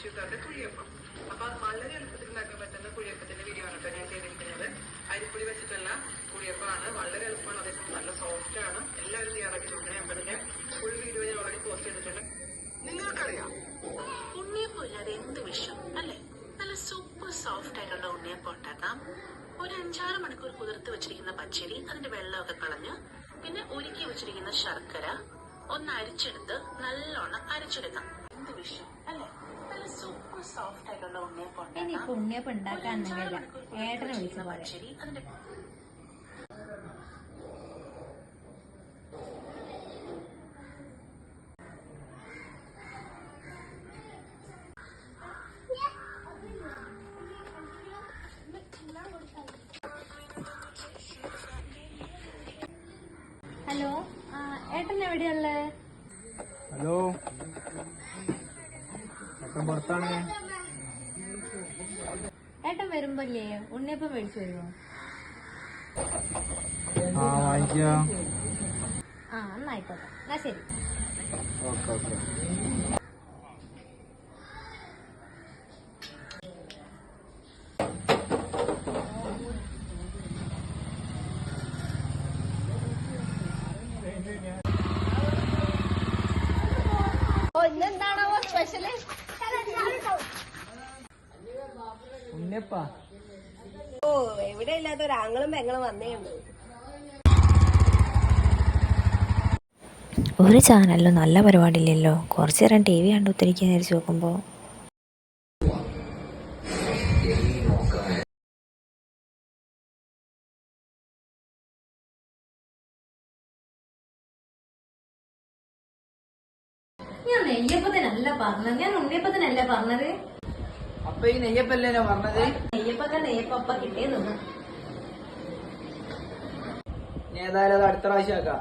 പാകിസ്ഥാന്റെ കുഴിയപ്പം. അപ്പൊ അത് വളരെ എളുപ്പത്തിൽ ഉണ്ടാക്കാൻ പറ്റുന്ന കുഴിയപ്പത്തിന്റെ വീഡിയോ ആണ് കേട്ടോ ഞാൻ ചെയ്തിരിക്കുന്നത്. അരിപ്പൊടി വെച്ചിട്ടുള്ള കുഴിയപ്പമാണ്. വളരെ എളുപ്പമാണ്. അതേസമയം നല്ല സോഫ്റ്റ് ആണ്. എല്ലാവരും തയ്യാറാക്കി നോക്കണേ അപ്പൊ അതിന്റെ ഫുൾ വീഡിയോ ഞാൻ ഓൾറെഡി പോസ്റ്റ് ചെയ്തിട്ടുണ്ട്. നിങ്ങൾക്കറിയാം? ഉണ്ണിയപ്പം ഇല്ലാതെ എന്ത് വിഷം അല്ലെ? നല്ല സൂപ്പർ സോഫ്റ്റ് ആയിട്ടുള്ള ഉണ്ണിയപ്പം ഉണ്ടാക്കാം. ഒരു അഞ്ചാറ് മണിക്കൂർ കുതിർത്ത് വെച്ചിരിക്കുന്ന പച്ചരി അതിന്റെ വെള്ളമൊക്കെ കളഞ്ഞ് പിന്നെ ഉരുക്കി വെച്ചിരിക്കുന്ന ശർക്കര ഒന്ന് അരിച്ചെടുത്ത് നല്ലോണം അരച്ചെടുക്കാം. എന്ത് വിഷം അല്ലേ? ഇനി ഇപ്പൊ ഉണ്ണിയപ്പം ഉണ്ടാക്കാൻ നിന്നില്ല ഏട്ടനെ വിളിച്ച അതിന്റെ ഹലോ ഏട്ടൻ ഏട്ടൻ എവിടെയുള്ളത് ഏട്ടൻ വരുമ്പോല്ലേ? ഉണ്ണിയപ്പം മേടിച്ചു വരുമോ ആ വാങ്ങിക്കാം. ആ എന്നായിക്കോട്ടെ എന്നാ ശരി. Okay okay. ഉണ്ണിയപ്പാ ഓ എവിടെ ഇല്ലാത്ത ഒരു ആങ്ങളും പെങ്ങളും വന്നേ ഉള്ളൂ. ഒരു ചാനലിലും നല്ല പരിപാടിയില്ലല്ലോ. കുറച്ച് നേരം ടി വി കണ്ടു ഒത്തിരിക്കാൻ വിചാരിച്ച് നോക്കുമ്പോൾ ഞാൻ നെയ്യപ്പത്തിനല്ല പറഞ്ഞത്. ഞാൻ ഉണ്ണിയപ്പത്തിനല്ല പറഞ്ഞത്? അപ്പൊ ഈ നെയ്യപ്പല്ലേ ഞാൻ പറഞ്ഞത്? നെയ്യപ്പൊക്കെ നെയ്യപ്പ കിട്ടിയത് ഏതായാലും അത് അടുത്ത പ്രാവശ്യം ആക്കാം.